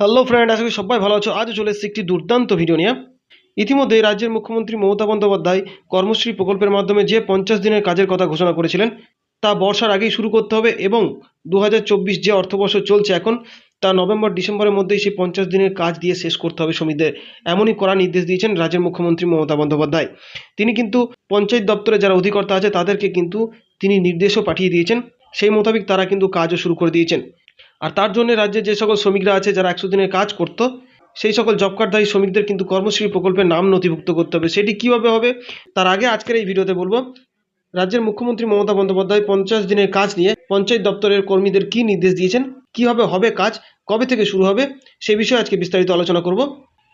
Hello friend আশা করি সবাই ভালো আছো। আজও চলে এসেছি একটি দুর্দান্ত ভিডিও নিয়ে। ইতিমধ্যে রাজ্যের মুখ্যমন্ত্রী মমতা বন্দ্যোপাধ্যায় কর্মশ্রী প্রকল্পের মাধ্যমে যে পঞ্চাশ দিনের কাজের কথা ঘোষণা করেছিলেন, তা বর্ষার আগেই শুরু করতে হবে এবং দু হাজার চব্বিশ যে অর্থবর্ষ চলছে এখন, তা নভেম্বর, ডিসেম্বরের মধ্যেই সেই পঞ্চাশ দিনের কাজ দিয়ে শেষ করতে হবে শ্রমিকদের। এমনই করা নির্দেশ দিয়েছেন রাজ্যের মুখ্যমন্ত্রী মমতা বন্দ্যোপাধ্যায়। তিনি কিন্তু পঞ্চায়েত দপ্তরে যারা অধিকর্তা আছে, তাদেরকে কিন্তু তিনি নির্দেশও পাঠিয়ে দিয়েছেন। সেই মোতাবেক তারা কিন্তু কাজও শুরু করে দিয়েছেন। আর তার জন্য রাজ্যে যে সকল শ্রমিকরা আছে যারা একশো দিনের কাজ করতো, সেই সকল জব কার্ডধারী শ্রমিকদের কিন্তু কর্মশ্রী প্রকল্পের নাম নথিভুক্ত করতে হবে। সেটি কীভাবে হবে? তার আগে আজকের এই ভিডিওতে বলব, রাজ্যের মুখ্যমন্ত্রী মমতা বন্দ্যোপাধ্যায় পঞ্চাশ দিনের কাজ নিয়ে পঞ্চায়েত দপ্তরের কর্মীদের কি নির্দেশ দিয়েছেন? কীভাবে হবে কাজ? কবে থেকে শুরু হবে? সেই বিষয়ে আজকে বিস্তারিত আলোচনা করব।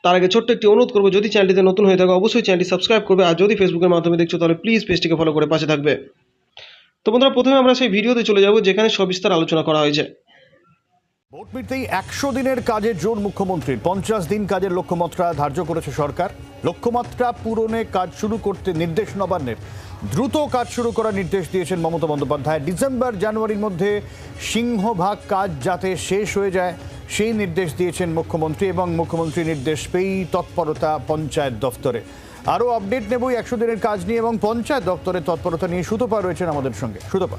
তার আগে ছোট্ট একটি অনুরোধ করব, যদি চ্যানেলটিতে নতুন হয়ে থাকে, অবশ্যই চ্যানেলটি সাবস্ক্রাইব করবে আর যদি ফেসবুকের মাধ্যমে দেখছ, তাহলে প্লিজ পেজটিকে ফলো করে পাশে থাকবে। তো বন্ধুরা, প্রথমে আমরা সেই ভিডিওতে চলে যাব, যেখানে সবিস্তার আলোচনা করা হয়েছে। ভোট একশো দিনের কাজের জোর মুখ্যমন্ত্রীর। পঞ্চাশ দিন কাজের লক্ষ্যমাত্রা ধার্য করেছে সরকার। লক্ষ্যমাত্রা পূরণে কাজ শুরু করতে নির্দেশ নবান্নের। দ্রুত কাজ শুরু করার নির্দেশ দিয়েছেন মমতা বন্দ্যোপাধ্যায়। ডিসেম্বর জানুয়ারির মধ্যে সিংহভাগ কাজ যাতে শেষ হয়ে যায়, সেই নির্দেশ দিয়েছেন মুখ্যমন্ত্রী এবং মুখ্যমন্ত্রী নির্দেশ পেয়েই তৎপরতা পঞ্চায়েত দফতরে। আরও আপডেট নেবই একশো দিনের কাজ নিয়ে এবং পঞ্চায়েত দপ্তরের তৎপরতা নিয়ে সুতপা রয়েছেন আমাদের সঙ্গে। সুতপা।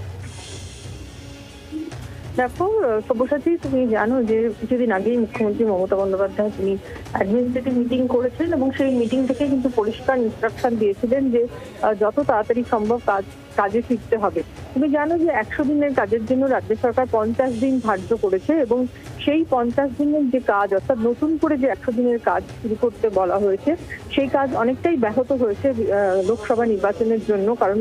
দেখো সব্যসাচী তুমি জানো যে কিছুদিন আগেই মুখ্যমন্ত্রী মমতা বন্দ্যোপাধ্যায় তিনি অ্যাডমিনিস্ট্রেটিভ মিটিং করেছিলেন এবং সেই মিটিং থেকে কিন্তু পরিষ্কার ইনস্ট্রাকশন দিয়েছিলেন যে যত তাড়াতাড়ি সম্ভব কাজ, কাজে ফিরতে হবে। তুমি জানো যে একশো দিনের কাজের জন্য রাজ্য সরকার পঞ্চাশ দিন ধার্য করেছে এবং সেই পঞ্চাশ দিনের যে কাজ, অর্থাৎ নতুন করে যে একশো দিনের কাজ শুরু করতে বলা হয়েছে, সেই কাজ অনেকটাই ব্যাহত হয়েছে লোকসভা নির্বাচনের জন্য। কারণ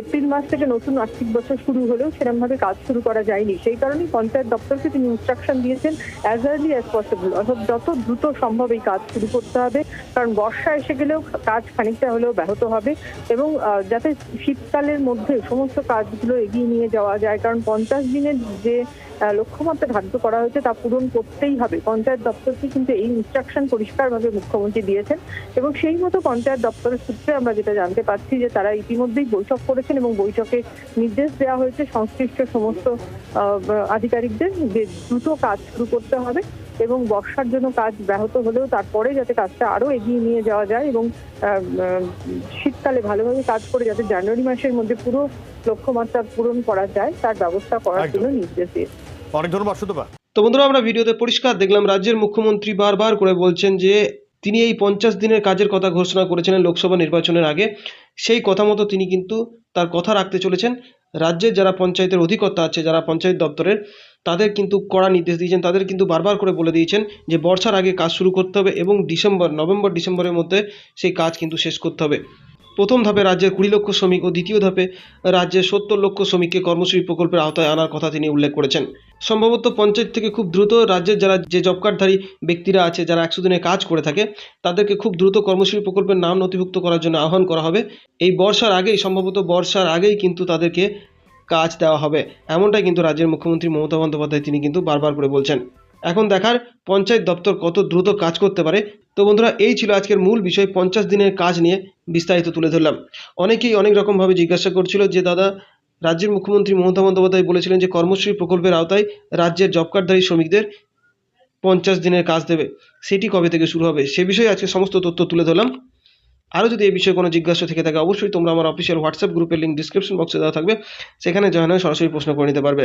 এপ্রিল মাস থেকে নতুন আর্থিক বছর শুরু হলেও সেরকম ভাবে কাজ শুরু করা যায়নি। সেই কারণে পঞ্চায়েত দপ্তরকে তিনি ইনস্ট্রাকশন দিয়েছেন অ্যাজ আর্লি অ্যাজ পসিবল অর্থাৎ যত দ্রুত সম্ভব এই কাজ শুরু করতে হবে, কারণ বর্ষা এসে গেলেও কাজ খানিকটা হলেও ব্যাহত হবে এবং যাতে শীতকালের মধ্যে সমস্ত কাজগুলো এগিয়ে নিয়ে যাওয়া যায়। কারণ পঞ্চাশ দিনের যে লক্ষ্যমাত্রা ধার্য করা হয়েছে তা পূরণ করতেই হবে। পঞ্চায়েত দপ্তরকে কিন্তু এই ইনস্ট্রাকশন পরিষ্কারভাবে মুখ্যমন্ত্রী দিয়েছেন এবং সেই মতো পঞ্চায়েত দপ্তরের সূত্রে আমরা যেটা জানতে পারছি যে তারা ইতিমধ্যেই বৈঠক করেছেন এবং বৈঠকে নির্দেশ দেওয়া হয়েছে সংশ্লিষ্ট সমস্ত আধিকারিকদের যে দ্রুত কাজ শুরু করতে হবে এবং বর্ষার জন্য কাজ ব্যাহত হলেও তারপরে যাতে কাজটা আরও এগিয়ে নিয়ে যাওয়া যায় এবং শীতকালে ভালোভাবে কাজ করে যাতে জানুয়ারি মাসের মধ্যে পুরো লক্ষ্যমাত্রা পূরণ করা যায় তার ব্যবস্থা করার জন্য নির্দেশ দিয়েছে। অনেক ধন্যবাদ সুতপা তো বন্ধুরা, আমরা ভিডিওতে পরিষ্কার দেখলাম, রাজ্যের মুখ্যমন্ত্রী বারবার করে বলছেন যে তিনি এই পঞ্চাশ দিনের কাজের কথা ঘোষণা করেছিলেন লোকসভা নির্বাচনের আগে। সেই কথা মতো তিনি কিন্তু তার কথা রাখতে চলেছেন। রাজ্যের যারা পঞ্চায়েতের অধিকর্তা আছে, যারা পঞ্চায়েত দপ্তরের, তাদের কিন্তু কড়া নির্দেশ দিয়েছেন। তাদের কিন্তু বারবার করে বলে দিয়েছেন যে বর্ষার আগে কাজ শুরু করতে হবে এবং ডিসেম্বর, নভেম্বর, ডিসেম্বরের মধ্যে সেই কাজ কিন্তু শেষ করতে হবে। প্রথম ধাপে রাজ্যের কুড়ি লক্ষ শ্রমিক ও দ্বিতীয় ধাপে রাজ্যের সত্তর লক্ষ শ্রমিককে কর্মশ্রী প্রকল্পের আওতায় আনার কথা তিনি উল্লেখ করেছেন। সম্ভবত পঞ্চায়েত থেকে খুব দ্রুত রাজ্যের যারা যে জব কার্ডধারী ব্যক্তিরা আছে, যারা একশো দিনে কাজ করে থাকে, তাদেরকে খুব দ্রুত কর্মশ্রী প্রকল্পের নাম নথিভুক্ত করার জন্য আহ্বান করা হবে। এই বর্ষার আগেই, সম্ভবত বর্ষার আগেই কিন্তু তাদেরকে কাজ দেওয়া হবে। এমনটাই কিন্তু রাজ্যের মুখ্যমন্ত্রী মমতা বন্দ্যোপাধ্যায় তিনি কিন্তু বারবার করে বলছেন। এখন দেখার পঞ্চায়েত দপ্তর কত দ্রুত কাজ করতে পারে। তো বন্ধুরা, এই ছিল আজকের মূল বিষয়, পঞ্চাশ দিনের কাজ নিয়ে বিস্তারিত তুলে ধরলাম। অনেকেই অনেক রকমভাবে জিজ্ঞাসা করছিল যে, দাদা, রাজ্যের মুখ্যমন্ত্রী মমতা বন্দ্যোপাধ্যায় বলেছিলেন যে কর্মশ্রী প্রকল্পের আওতায় রাজ্যের জব কার্ডধারী শ্রমিকদের পঞ্চাশ দিনের কাজ দেবে। সেটি কবে থেকে শুরু হবে? সে বিষয়ে আজকে সমস্ত তথ্য তুলে ধরলাম। আরও যদি এই বিষয়ে কোনো জিজ্ঞাসা থেকে থাকে, অবশ্যই তোমরা আমার অফিসিয়াল হোয়াটসঅ্যাপ গ্রুপের লিঙ্ক ডিসক্রিপশন বক্সে দেওয়া থাকবে। সেখানে জয়েন হয়ে সরাসরি প্রশ্ন করে নিতে পারবে।